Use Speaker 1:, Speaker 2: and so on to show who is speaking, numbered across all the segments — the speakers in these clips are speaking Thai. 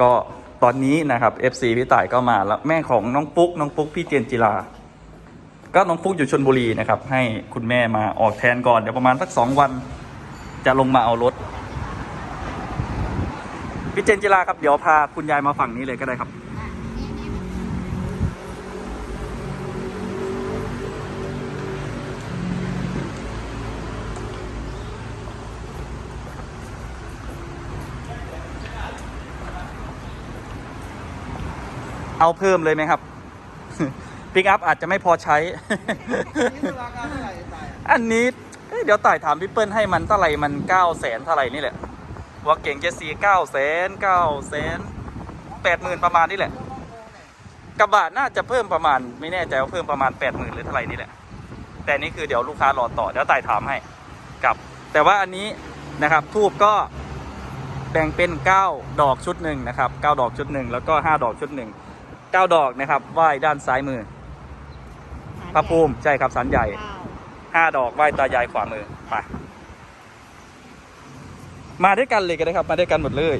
Speaker 1: ก็ตอนนี้นะครับ FC พี่ต่ายก็มาแล้วแม่ของน้องปุ๊กน้องปุ๊กพี่เจนจิลา ก็น้องปุ๊กอยู่ชนบุรีนะครับ ให้คุณแม่มาออกแทนก่อนเดี๋ยวประมาณสักสองวันจะลงมาเอารถพี่เจนจิลาครับเดี๋ยวพาคุณยายมาฝั่งนี้เลยก็ได้ครับ เอาเพิ่มเลยไหมครับ ปิกอัพอาจจะไม่พอใช้ อันนี้เดี๋ยวต่ายถามพี่เปิ้ลให้มันเท่าไหร่มันเก้าแสนเท่าไหร่นี่แหละว่าเก่งเจสีเก้าแสนเก้าแสนแปดหมื่นประมาณนี่แหละ กระบะน่าจะเพิ่มประมาณ ไม่แน่ใจว่าเพิ่มประมาณแปดหมื่นหรือเท่าไหร่นี่แหละ แต่นี่คือเดี๋ยวลูกค้ารอต่อเดี๋ยวต่ายถามให้กับ แต่ว่าอันนี้นะครับทูบก็แบ่งเป็น 9 ดอกชุดหนึ่งนะครับ 9 ดอกชุดหนึ่งแล้วก็ 5 ดอกชุดหนึ่ง 9 ดอกนะครับไหว้ด้านซ้ายมือพระภูมิใช่ครับสันใหญ่ห้าดอกไหว้ตายายขวามือไปมาด้วยกันเลยก็ได้ครับ มาด้วยกันหมดเลย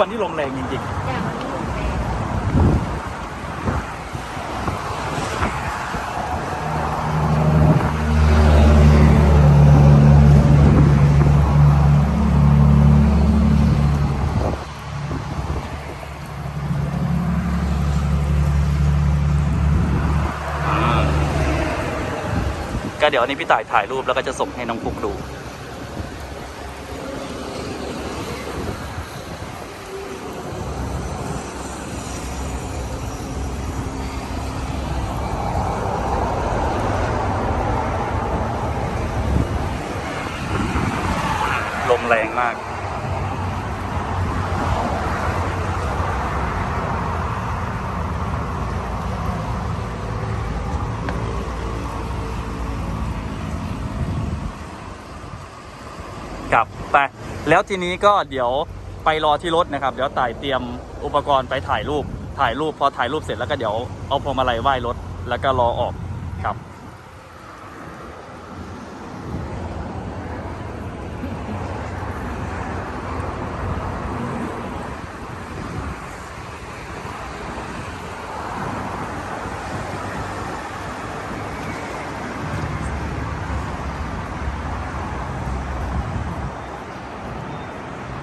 Speaker 1: วันนี้ลมแรงจริง
Speaker 2: อย่างนี้ลงแรง
Speaker 1: ๆ ก็เดี๋ยววันนี้พี่ต่ายถ่ายรูปแล้วก็จะส่งให้น้องฟุกดู ลมแรงมาก กลับไป แล้วทีนี้ก็เดี๋ยวไปรอที่รถนะครับ เดี๋ยวต่ายเตรียมอุปกรณ์ไปถ่ายรูป ถ่ายรูปพอถ่ายรูปเสร็จแล้วก็เดี๋ยวเอาพวงมาลัยไหว้รถ แล้วก็รอออกครับ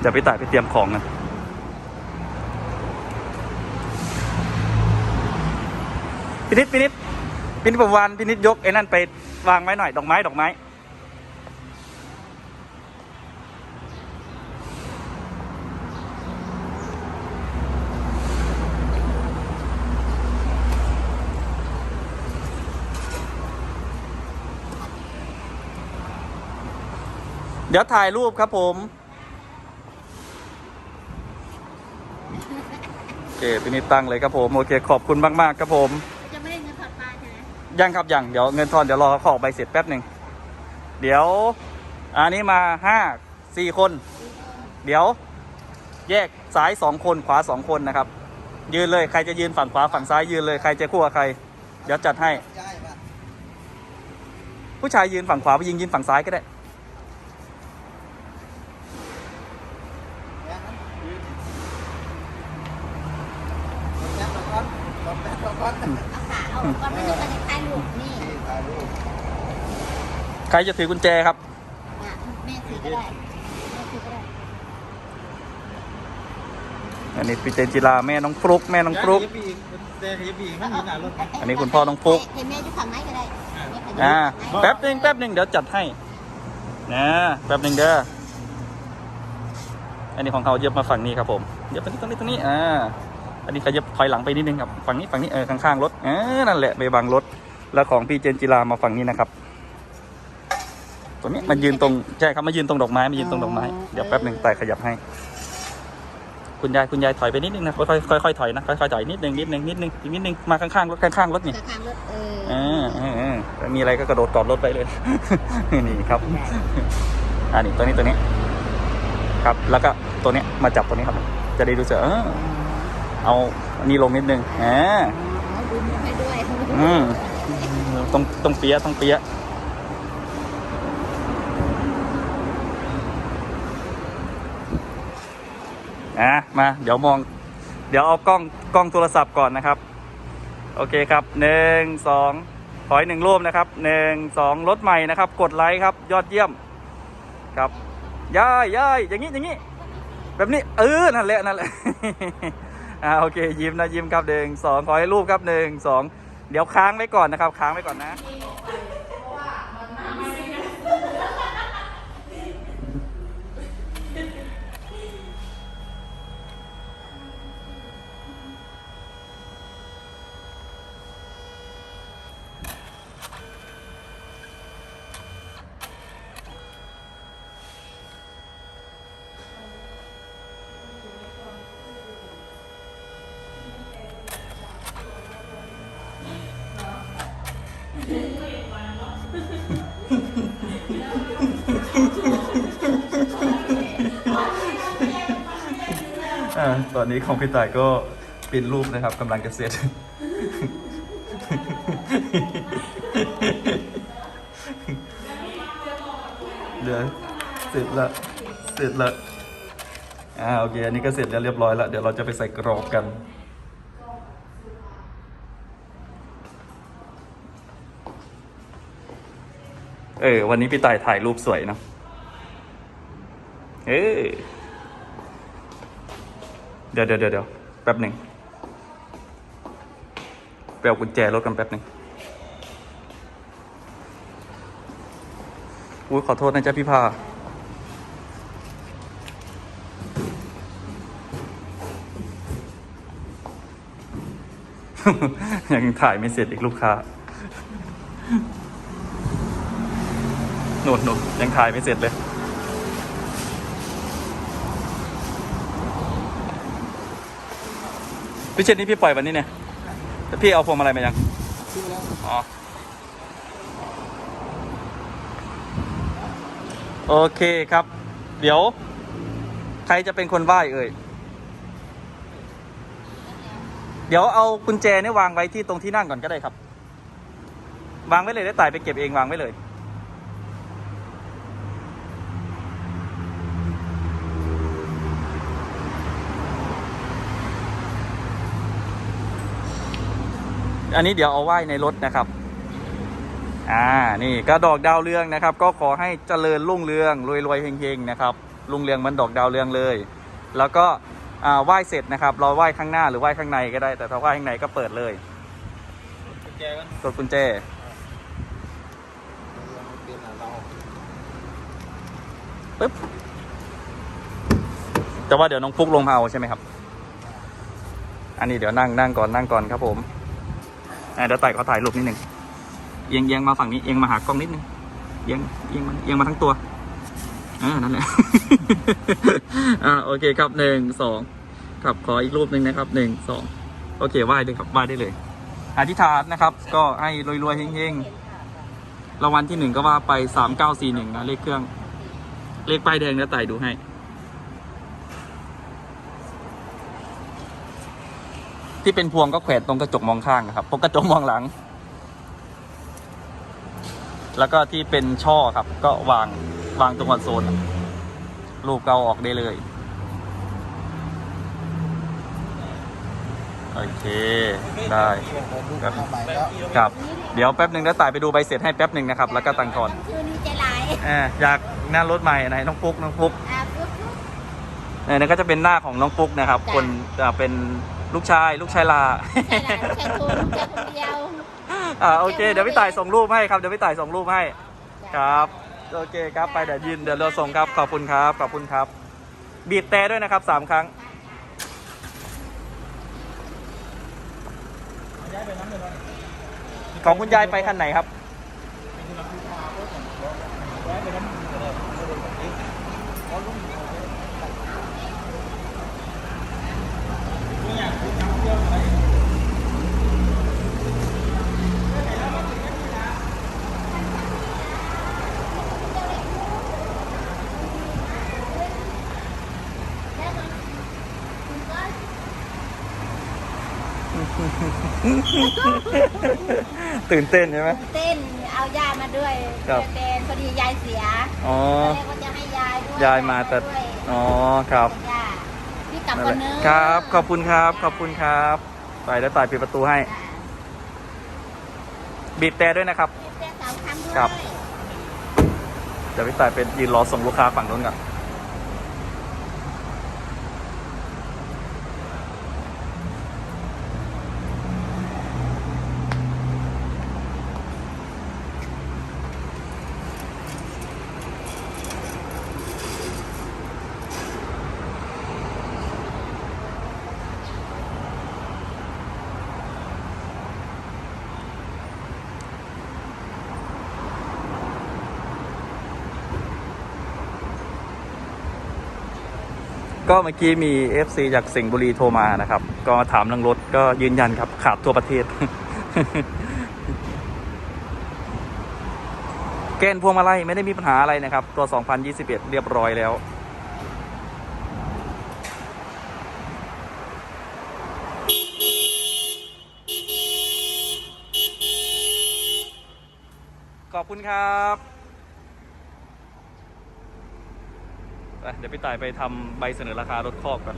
Speaker 1: เดี๋ยวพี่ต่ายไปเตรียมของกันพินิดพินิดพินิดประวันพินิดยกไอ้นั่นไปวางไว้หน่อย ดอกไม้ ดอกไม้ เดี๋ยวถ่ายรูปครับผม โอ เคพินิจตั้งเลยครับผมโอเคขอบคุณมากๆครับผม
Speaker 2: จะไม่ได้เงินถอดปลาใช่ไหม
Speaker 1: ยังครับยังเดี๋ยวเงินทอนเดี๋ยวรอเขาออกใบเสร็จแป๊บหนึ่งเดี๋ยว อันนี้มาห้าสี่คน เดี๋ยว แยกซ้ายสองคนขวาสองคนนะครับ ยืนเลยใครจะยืนฝั่งขวาฝั่งซ้ายยืนเลยใครจะคู่กับใคร เดี๋ยวจัดให้
Speaker 3: ย้ายมา
Speaker 1: ผู้ชายยืนฝั่งขวาผู้หญิงยืนฝั่งซ้ายก็ได้
Speaker 3: เนี่ยนะยืนรถแป๊บรถก้อนรถแป๊บรถ ก้อน
Speaker 2: เอาขาเอาก่อนไม่ต้องไปในท้ายลูกนี่
Speaker 1: ใครจะถือกุญแจครับ
Speaker 2: อะแม่ถือก็ได้แม่ถือก็ได้
Speaker 1: อันนี้พี่เจนจิลาแม่น้องฟลุกแม่น้องฟลุก
Speaker 3: แต่ขยับอีกไม่มีหนารถ
Speaker 1: อันนี้คุณพ่อน้องฟุ๊ก
Speaker 2: เห็นแม่อยู่ฝั่งไหนก็ได้แม่ขยับ
Speaker 1: อ่าแป๊บหนึ่งแป๊บหนึ่งเดี๋ยวจัดให้นะแป๊บหนึ่งเด้ออันนี้ของเขาเย็บมาฝั่งนี้ครับผมเย็บตรงนี้ตรงนี้ตรงนี้อ่า อันนี้เขาเย็บถอยหลังไปนิดนึงครับฝั่งนี้ฝั่งนี้เออข้างๆรถเออนั่นแหละไปบังรถแล้วของพี่เจนจิลามาฝั่งนี้นะครับ ตัวนี้มายืนตรงใช่ครับมายืนตรงดอกไม้มายืนตรงดอกไม้เดี๋ยวแป๊บหนึ่งแต่ขยับให้ คุณยายคุณยายถอยไปนิดนึงนะค่อยๆค่อยๆถอยนะค่อยๆถอยนิดนึงนิดนึงนิดนึงอีกนิดนึงมาข้างๆรถข้างๆรถนี่
Speaker 2: กระทางรถเออ
Speaker 1: เออเออเออแล้วมีอะไรก็กระโดดกอดรถไปเลยนี่ครับอันนี้ตัวนี้ตัวนี้ ครับ แล้วก็ตัวเนี้ยมาจับตัวนี้ครับ จะได้รู้สึกเออ เอาอันนี้ลงนิดนึงอ่า
Speaker 2: อ๋อดูมือให้ด้วย
Speaker 1: อืมตรงตรงเปียะตรงเปียะอะมา เดี๋ยวมอง เดี๋ยวเอากล้องกล้องโทรศัพท์ก่อนนะครับ โอเคครับหนึ่งสองขออีกหนึ่งรูปนะครับหนึ่งสองรถใหม่นะครับ กดไลค์ครับ ยอดเยี่ยม ครับย่ายย่ายอย่างนี้อย่างนี้ แบบนี้เออนั่นแหละนั่นแหละ อ่าโอเคยิ้มนะยิ้มครับหนึ่งสองขอให้รูปครับหนึ่งสองเดี๋ยวค้างไว้ก่อนนะครับ ค้างไว้ก่อนนะ อ่าตอนนี้ของพี่ต่ายก็เป็นรูปนะครับกำลังจะเสร็จ เดี๋ยวเสร็จละเสร็จละอ่าโอเคอันนี้ก็เสร็จแล้วเรียบร้อยแล้วเดี๋ยวเราจะไปใส่กรอบกันเออวันนี้พี่ต่ายถ่ายรูปสวยเนอะเออ เดี๋ยวเดี๋ยวเดี๋ยวแป๊บหนึ่งไปเอากุญแจรถกันแป๊บหนึ่งอุ้ยขอโทษนะจ๊ะพี่พายังถ่ายไม่เสร็จอีกลูกค้าหนุนหนุนยังถ่ายไม่เสร็จเลย พี่เชนนี่พี่ปล่อยวันนี้เนี่ยแต่พี่เอาพวงมาลัยมายัง
Speaker 3: อ๋
Speaker 1: อโอเคครับ เดี๋ยว ใครจะเป็นคนไหว้เอ่ย เดี๋ยวเอากุญแจเนี่ยวางไว้ที่ตรงที่นั่งก่อนก็ได้ครับ วางไว้เลยได้วต่ายไปเก็บเองวางไว้เลย อันนี้เดี๋ยวเอาไว้ในรถนะครับ อ่า นี่ก็ดอกดาวเรืองนะครับ ก็ขอให้เจริญรุ่งเรืองรวยรวยๆเฮงๆนะครับ รุ่งเรืองเหมันดอกดาวเรืองเลย แล้วก็อ่าไหว้เสร็จนะครับเราไหว้ข้างหน้าหรือไหว้ข้างในก็ได้ แต่ถ้าไหว้ข้างในก็เปิดเลย
Speaker 3: กุญแจกัน
Speaker 1: กดกุญแจ
Speaker 3: เปลี่ยนเรา
Speaker 1: ปึ๊บแต่ว่าเดี๋ยวน้องฟุกลงมาเอาใช่ไหมครับ อันนี้เดี๋ยวนั่งนั่งก่อนนั่งก่อนครับผมอ่า เดี๋ยวไต่ขอถ่ายรูปนิดหนึ่งเอียงเอียงมาฝั่งนี้เอียงมาหากล้องนิดนึงเอียงเอียงมาเอียงมาทั้งตัวอ่านั่นแหละอ่าโอเคครับหนึ่งสองครับขออีกรูปหนึ่งนะครับหนึ่งสองโอเคไหว้เลยครับไหว้ได้เลย อธิษฐานนะครับ ก็ให้รวยๆเฮงๆรางวัลที่หนึ่งก็ว่าไปสามเก้าสี่หนึ่งนะเลขเครื่อง เลขป้ายแดงแล้วไต่ดูให้ ที่เป็นพวงก็แขวนตรงกระจกมองข้างครับพวกกระจกมองหลัง แล้วก็ที่เป็นช่อครับ ก็วางวางตรงคอนโซลรูปเกาออกได้เลย โอเคได้
Speaker 3: ครับ
Speaker 1: เดี๋ยวแป๊บหนึ่งแล้วต่ายไปดูใบเสร็จให้แป๊บหนึ่งนะครับ แล้วก็ตังค์ทอน
Speaker 2: ชื่อนี้จร้าย
Speaker 1: เอออยากหน้ารถใหม่ไหนน้องฟุ๊กน้องฟุก
Speaker 2: อ่าปุ๊บปุ๊บ
Speaker 1: เนั่ก็จะเป็นหน้าของน้องฟุ๊กนะครับ คนเป็น ลูกชายลูกชายลา
Speaker 2: ใช่แล้วใช่โทนแค่คนเดียว
Speaker 1: อ่าโอเคเดี๋ยวพี่ต่ายส่งรูปให้ครับเดี๋ยวพี่ต่ายส่งรูปให้ครับโอเคครับไปเดี๋ยวยินเดี๋ยวเราส่งครับขอบคุณครับขอบคุณครับ บีบแต่ด้วยนะครับสามครั้งของคุณยายไปคันไหนครับ ตื่นเต้นใช่ไหม
Speaker 2: เต้นเอายายมาด้วย
Speaker 1: ครับ
Speaker 2: เต้นพอดียายเสีย
Speaker 1: อ๋อ
Speaker 2: ตอนแรกว่าจะให้ยายด้วย
Speaker 1: ยายมาแต่
Speaker 2: ด้วย
Speaker 1: อ๋อ ครับ
Speaker 2: ย่าพี่กลับ
Speaker 1: นั่น
Speaker 2: ก่อ
Speaker 1: แห
Speaker 2: น
Speaker 1: ละ
Speaker 2: เนอะ
Speaker 1: ครับ ขอบคุณครับ ขอบคุณครับ ไปแล้วต่ายปิดประตูให้
Speaker 2: จ้ะ
Speaker 1: บีบแต่ด้วยนะครับ
Speaker 2: เต้นสามครั้งด้วย
Speaker 1: ครับ เดี๋ยวพี่ต่ายเป็นยืนรอส่งลูกค้าฝั่งนู้นก่อน ก็เมื่อกี้มี FC จากสิงห์บุรีโทรมานะครับ ก็ถามเรื่องรถก็ยืนยันครับ ขาดทั่วประเทศ เกณฑ์พวงมาลัยไม่ได้มีปัญหาอะไรนะครับ ตัว 2021 เรียบร้อยแล้ว ขอบคุณครับไป เดี๋ยวพี่ต่ายไปทำใบเสนอราคารถคอกก่อน